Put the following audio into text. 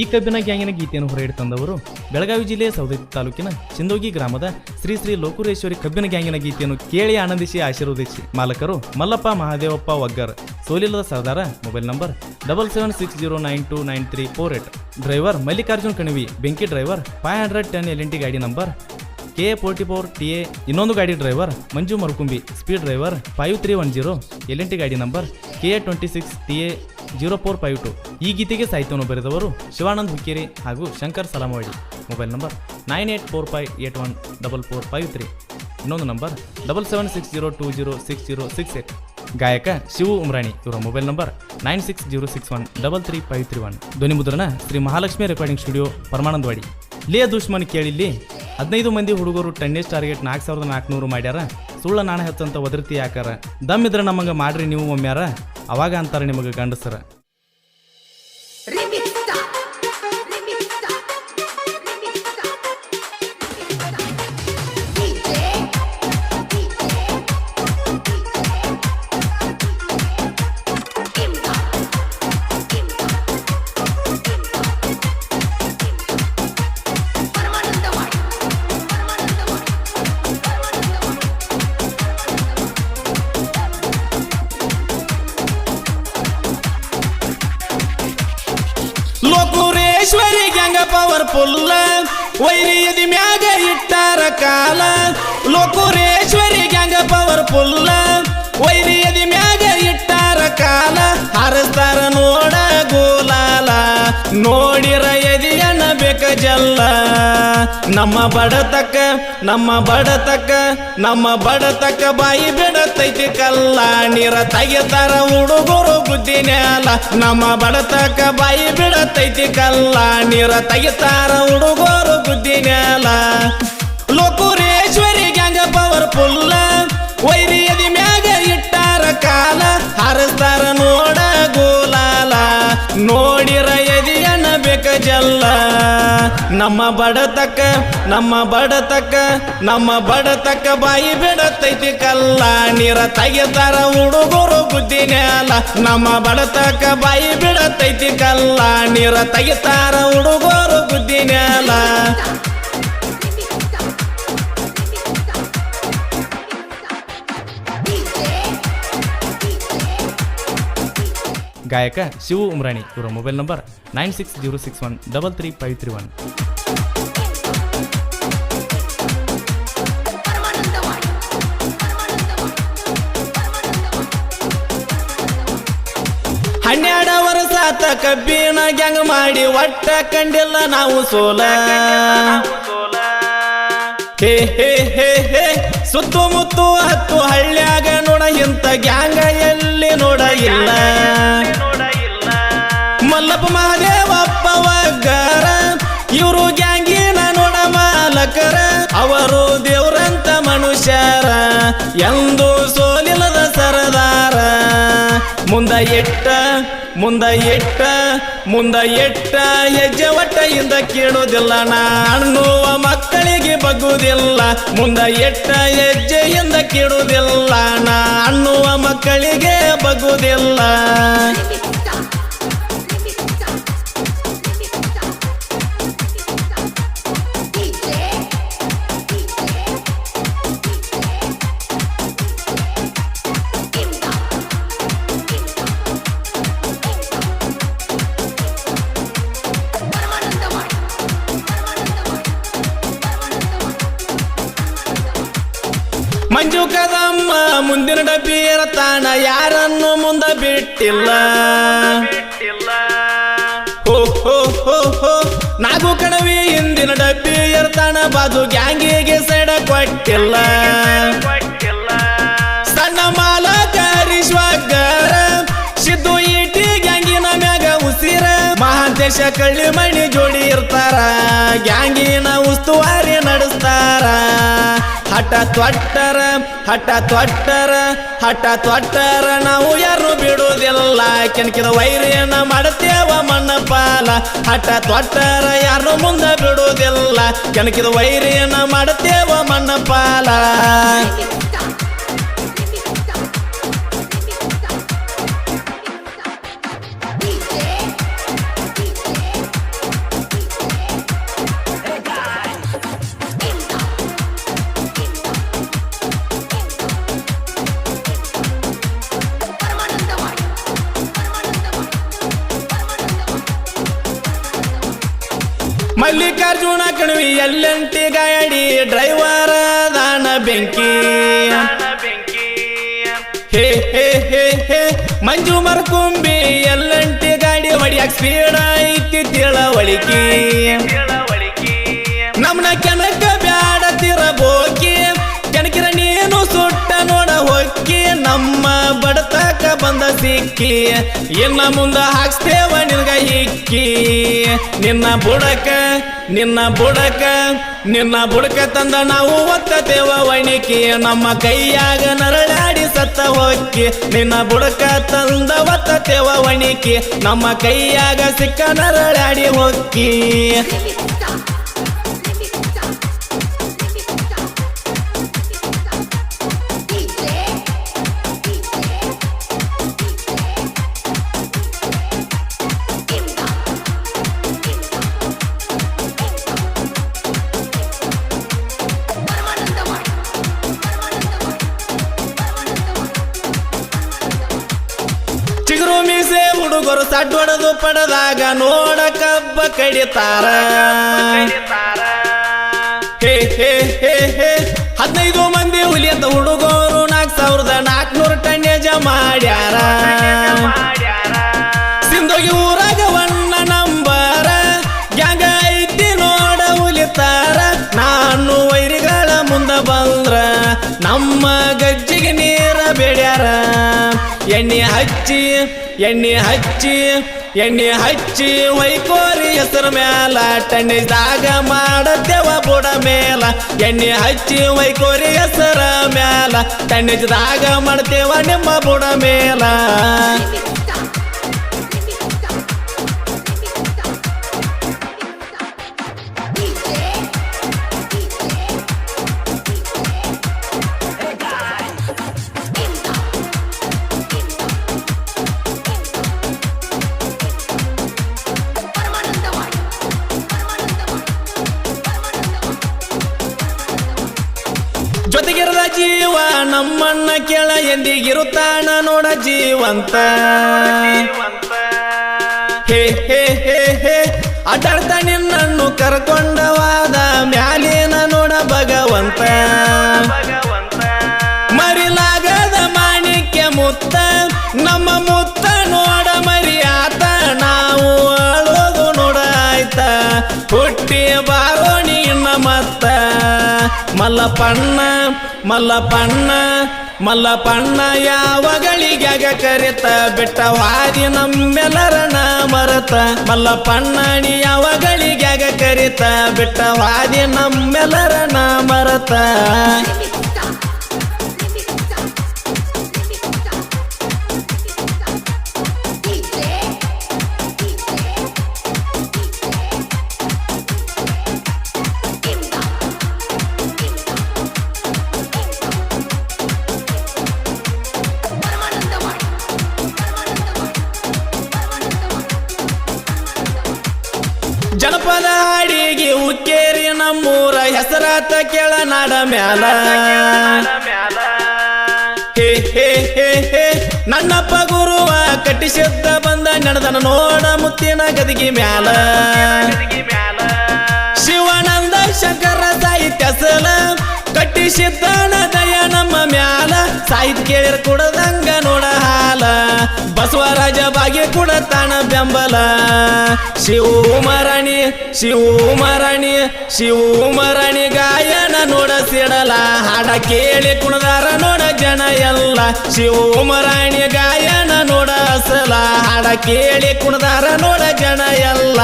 ಈ ಕಬ್ಬಿನ ಗ್ಯಾಂಗಿನ ಗೀತೆಯನ್ನು ಹೊರ ತಂದವರು ಬೆಳಗಾವಿ ಜಿಲ್ಲೆಯ ಸೌದತ್ತಿ ತಾಲೂಕಿನ ಚಿಂದೋಗಿ ಗ್ರಾಮದ ಶ್ರೀ ಶ್ರೀ ಲೋಕುರೇಶ್ವರಿ ಕಬ್ಬಿನ ಗ್ಯಾಂಗಿನ ಗೀತೆಯನ್ನು ಕೇಳಿ ಆನಂದಿಸಿ ಆಶೀರ್ವದಿಸಿ. ಮಾಲಕರು ಮಲ್ಲಪ್ಪ ಮಹಾದೇವಪ್ಪ ವಗ್ಗರ್ ಸೋಲಿಲ್ಲದ ಸರ್ದಾರ, mobile number double seven six zero nine two nine three four eight. Driver Mallikarjun Kanivi, ಬೆಂಕಿ driver five hundred ten L T ಗಾಡಿ number K A forty four T A, ಇನ್ನೊಂದು ಗಾಡಿ driver Manju Marukumbi, speed driver five three one zero L T ಗಾಡಿ number K A twenty six T A zero four five two. ಈ ಗೀತೆಗೆ ಸಾಹಿತ್ಯವನ್ನು ಬರೆದವರು ಶಿವಾನಂದ್ ಹುಕ್ಕೇರಿ ಹಾಗೂ Shankar Salamwadi mobile number nine eight four five eight one double four five three. ಇನ್ನೊಂದು number double seven six zero two zero six zero six eight. ಗಾಯಕ ಶಿವು ಉಮ್ರಾಣಿ. ಇವರ mobile number nine six zero six one double three five three one. ಧ್ವನಿ ಮುದ್ರಣ Shri Mahalakshmi recording studio Paramanandawadi. ಲೇ ದುಶ್ಮನ್ ಕೇಳಿಲ್ಲಿ, ಹದಿನೈದು ಮಂದಿ ಹುಡುಗರು ಟೆನ್ನಿಸ್ ಟಾರ್ಗೆಟ್ ನಾಲ್ಕು ಸಾವಿರದ ನಾಲ್ಕುನೂರು ಮಾಡ್ಯಾರ. ಸುಳ್ಳ ನಾಣ ಹೆಚ್ಚಂತ ಒದರ್ತಿ ಯಾಕಾರ? ದಮ್ ಇದ್ರೆ ನಮಗೆ ಮಾಡ್ರಿ ನೀವು ಒಮ್ಮ್ಯಾರ ಅವಾಗ ಅಂತಾರೆ ನಿಮಗೆ ಗಂಡಸರ. ಲೋಕುರೇಶ್ವರಿ ಗ್ಯಾಂಗ ಪವರ್ಫುಲ್ ವೈರಿ ಎದಿ ಮ್ಯಾಗ ಇಟ್ಟಾರ ಕಾಲ. ಲೋಕುರೇಶ್ವರಿ ಗ್ಯಾಂಗ ಪವರ್ಫುಲ್ ವೈರಿ ಎದಿ ಮ್ಯಾಗ ಇಟ್ಟಾರ ಕಾಲ. ಹರಸ್ತಾರ ನೋಡ ಗೋಲಾಲ. ನೋಡಿರ ಜಲ್ಲ. ನಮ್ಮ ಬಡತಕ್ಕ ನಮ್ಮ ಬಡತಕ್ಕ ನಮ್ಮ ಬಡತಕ್ಕ ಬಾಯಿ ಬಿಡತೈತಿ ಕಲ್ಲ. ನೀರ ತೆಗೆತಾರ ಹುಡುಗರು ಬುದ್ಧಿ ನಮ್ಮ ಬಡತಕ್ಕ ಬಾಯಿ ಬಿಡತೈತಿ ಕಲ್ಲ. ನೀರ ತೆಗೆತಾರ ಹುಡುಗರು ಬುದ್ಧಿ ನ್ಯಾಲ. ಲೋಕುರೇಶ್ವರಿ ಗ್ಯಾಂಗ ಪವರ್ಫುಲ್ಲ ವೈರಿ ವೈರಿಯದಿ ಮ್ಯಾಗ ಇಟ್ಟಾರ ಕಾಲ. ಹರಸ್ತಾರ ನೋಡ ಗೋಲಾಲ. ನೋಡಿರ ಎದಿಯನ್ನ ಬೇಕ ಜಲ್ಲ. ನಮ್ಮ ಬಡತಕ್ಕ ನಮ್ಮ ಬಡತಕ್ಕ ನಮ್ಮ ಬಡತಕ್ಕ ಬಾಯಿ ಬಿಡತೈತಿ ಕಲ್ಲ. ನೀರ ತೆಗಿತಾರ ಹುಡುಗರು ಬುದ್ಧಿ ನ್ಯಾಲ. ನಮ್ಮ ಬಡತಕ್ಕ ಬಾಯಿ ಬಿಡತೈತಿ ಕಲ್ಲ. ನೀರ ತೆಗೆತಾರ ಹುಡುಗರು ಬುದ್ಧಿ ನ್ಯಾಲ. ಗಾಯಕ ಶಿವು ಉಮ್ರಾಣಿ. ಇವರ mobile number nine six zero six one double three five three one. ಹನ್ನೆರಡು ವರ್ಷ ಕಬ್ಬಿನ ಗ್ಯಾಂಗ್ ಮಾಡಿ ಒಟ್ಟ ಕಂಡಿಲ್ಲ ನಾವು ಸೋಲ. ಹೇ ಹೇ ಹೇ ಹೇ, ಸುತ್ತಮುತ್ತು ಹತ್ತು ಹಳ್ಳ್ಯಾಗ ನೋಡ ಇಂಥ ಗ್ಯಾಂಗ ಎಲ್ಲಿ? ನೋಡ ಇಲ್ಲ. ಮಲ್ಲಪ್ಪ ಮಹದೇವಪ್ಪವ ವಗ್ಗರ ಇವರು ಗ್ಯಾಂಗಿನ ನೋಡ ಮಾಲಕರ ಅವರು ದೇವ್ರಂತ ಮನುಷ್ಯರ ಎಂದು ಎಟ್ಟ ಮುಂದ ಎಟ್ಟ ಮುಂದ ಎಟ್ಟ ಹೆಜ್ಜೆ ಒಟ್ಟೆಯಿಂದ ಕೇಳುವುದಿಲ್ಲ. ನಾಣ್ಣುವ ಮಕ್ಕಳಿಗೆ ಬಗ್ಗುವುದಿಲ್ಲ. ಮುಂದ ಎಟ್ಟ ಹೆಜ್ಜೆಯಿಂದ ಕೇಳುವುದಿಲ್ಲ. ನಾ ಅನ್ನುವ ಮಕ್ಕಳಿಗೆ ಬಗ್ಗುವುದಿಲ್ಲ. ಮುಂದಿನ ಡಬ್ಬಿ ಇರತಾನ ಯಾರನ್ನು ಮುಂದ ಬಿಟ್ಟಿಲ್ಲ. ಹೋ ಹೋ ಹೋ ಹೋ. ನಾಗು ಕಣವಿ ಹಿಂದಿನ ಡಬ್ಬಿ ಇರ್ತಾನ ಬಾದು ಗ್ಯಾಂಗಿಗೆ ಸೈಡ ಕೊಟ್ಟಿಲ್ಲ. ಸಣ್ಣ ಮಾಲ ಹರೀಶ್ವಗರ ಸಿದ್ದು ಈಟಿ ಗ್ಯಾಂಗಿನ ಮ್ಯಾಗ ಉಸಿರ. ಮಹಾಂತೇಶ ಕಳ್ಳಿ ಮಣಿ ಜೋಡಿ ಇರ್ತಾರ, ಗ್ಯಾಂಗಿನ ಉಸ್ತುವಾರಿ ನಡೆಸ್ತಾರ. ತೊಟ್ಟರ ಹಠ ತೊಟ್ಟರ ಹಠ ತೊಟ್ಟರ ನಾವು ಯಾರು ಬಿಡುವುದಿಲ್ಲ. ಕೆಣಕಿದ ವೈರಿಯನ್ನ ಮಾಡುತ್ತೇವ ಮಣ್ಣ ಪಾಲ ಹಠ ತೊಟ್ಟರ ಯಾರು ಮುಂದೆ ಬಿಡುವುದಿಲ್ಲ. ಕೆಣಕಿದ ವೈರಿಯನ್ನ ಮಾಡುತ್ತೇವ ಮಣ್ಣ ಪಾಲ ಮಲ್ಲಿಕಾರ್ಜುನ ಕಣವಿ ಎಲ್ಲಂಟಿ ಗಾಡಿ ಡ್ರೈವರ್ ದಾನ ಬೆಂಕಿ. ಹೇ ಹೇ ಹೇ ಮಂಜು ಮರ್ಕುಂಬಿ ಎಲ್ಲಂಟಿ ಗಾಡಿ ಹೊಡಿಯಾಕ ಸ್ಪೀಡ್ ಐತಿ ತಿಳವಳಿಕೆ. ನಮ್ಮ ಬಡತಕ ಬಂದ ಸಿಕ್ಕಿ, ಇನ್ನ ಮುಂದ ಹಾಕ್ಸ್ತೇವ ನಿನ್ಗ ಇಕ್ಕಿ ನಿನ್ನ ಬುಡಕ ನಿನ್ನ ಬುಡಕ ನಿನ್ನ ಬುಡಕ ತಂದ ನಾವು ಒತ್ತತೇವ ವಣಿಕಿ. ನಮ್ಮ ಕೈಯಾಗ ನರಳಾಡಿ ಸತ್ತ ಹೊಕ್ಕಿ, ನಿನ್ನ ಬುಡಕ ತಂದ ಒತ್ತತೇವ ವಣಿಕಿ. ನಮ್ಮ ಕೈಯಾಗ ಸಿಕ್ಕ ನರಳಾಡಿ ಹೊಕ್ಕಿ. ಹುಡುಗರು ಪಡದಾಗ ನೋಡ ಕಬ್ಬ ಕಡಿತಾರ. ಹೇ ಹೇ ಹೇ ಹೇ. ಹದಿನೈದು ಮಂದಿ ಹುಲಿಯಂತ ಹುಡುಗರು ನಾಲ್ಕು ಸಾವಿರದ ನಾಲ್ಕುನೂರು ಟನ್ನೇಜ ಮಾಡ್ಯಾರ. ಸಿಂಧೋಗಿ ಊರಾಗ ವಣ್ಣ ನಂಬರ. ಗ್ಯಾಂಗ ಐತಿ ನೋಡ ಉಲಿತಾರ. ನಾನು ವೈರಿಗಳ ಮುಂದ ಬಂದ್ರ ನಮ್ಮ ಗಜ್ಜಿಗೆ ನೀರ ಬೆಡ್ಯಾರ. ಎಣ್ಣೆ ಹಚ್ಚಿ ಎಣ್ಣೆ ಹಚ್ಚಿ ಎಣ್ಣೆ ಹಚ್ಚಿ ವೈಕೋರಿ ಹೆಸರು ಮ್ಯಾಲ. ಟಣ್ಣಿದಾಗ ಮಾಡತ್ತೇವ ಬುಡ ಮೇಲ. ಎಣ್ಣೆ ಹಚ್ಚಿ ವೈಕೋರಿ ಹೆಸರ ಮ್ಯಾಲ. ಟಣ್ಣಿದಾಗ ಮಾಡ್ತೇವ ನಿಮ್ಮ ಬುಡ ಮೇಲ. ನಮ್ಮನ್ನ ಕೆಳ ಎಂದಿಗಿರುತ್ತಾಣ ನೋಡ ಜೀವಂತ. ಹೇ ಹೇ ಹೇ ಹೇ, ಅಡ್ಡಾಡ್ತ ನಿನ್ನನ್ನು ಕರ್ಕೊಂಡವಾದ ಮ್ಯಾಲೇನ ನೋಡ ಭಗವಂತ. ಮರಿಲಾಗದ ಮಾಣಿಕ್ಯ ಮುತ್ತ, ನಮ್ಮ ಮುತ್ತ ನೋಡ ಮರಿಯಾತ. ನಾವು ಅಳೋದು ನೋಡ ಆಯ್ತ ಹುಟ್ಟಿ ಬಾರೋಣಿ ಮತ್ತ. ಮಲ್ಲಪಣ್ಣ ಮಲ್ಲಪಣ್ಣ ಮಲ್ಲಪಣ್ಣ ಯಾವಗಳಿಗ್ಯಾಗ ಕರಿತ? ಬಿಟ್ಟವಾದಿ ನಮ್ಮೆಲ್ಲರನ ಮರತ. ಮಲ್ಲಪಣ್ಣ ಯಾವಗಳಿಗಾಗ ಕರಿತ? ಬಿಟ್ಟವಾದಿ ನಮ್ಮೆಲ್ಲರನ ಮರತ. ಹೆಸರಾತ ಕೇಳ ನಾಡ ಮ್ಯಾಲ. ಹೇ ಹೇ ಹೇ ಹೇ. ನನ್ನಪ್ಪ ಗುರುವ ಕಟ್ಟಿಸಿದ್ದ ಬಂದ ನಡೆದನ ನೋಡ ಮುತ್ತಿನ ಗದಿಗೆ ಮ್ಯಾಲ. ಶಿವಾನಂದ ಶಂಕರ ಸಾಹಿತ್ಯ ಸಲ ಕಟ್ಟಿಸಿದ್ದಾನ ದಯ ನಮ್ಮ ಮ್ಯಾಲ. ಸಾಹಿತ್ಯ ಕೇಳಿರ ಕೊಡದಂಗ ನೋಡ ಹಾಲ ಬಸವರಾಜ ಬಾಗಿ ಕುಡತಾನ ಬೆಂಬಲ. ಶಿವಮರಣಿ ಶಿವಮರಣಿ ಶಿವಮರಣಿ ಗಾಯನ ನೋಡ ಸಿಡಲ. ಹಾಡ ಕೇಳಿ ಕುಣದಾರ ನೋಡ ಜನ ಎಲ್ಲ. ಶಿವಮರಣಿ ಗಾಯನ ನೋಡ ಅಸಲ. ಹಾಡ ಕೇಳಿ ಕುಣದಾರ ನೋಡ ಜನ ಎಲ್ಲ.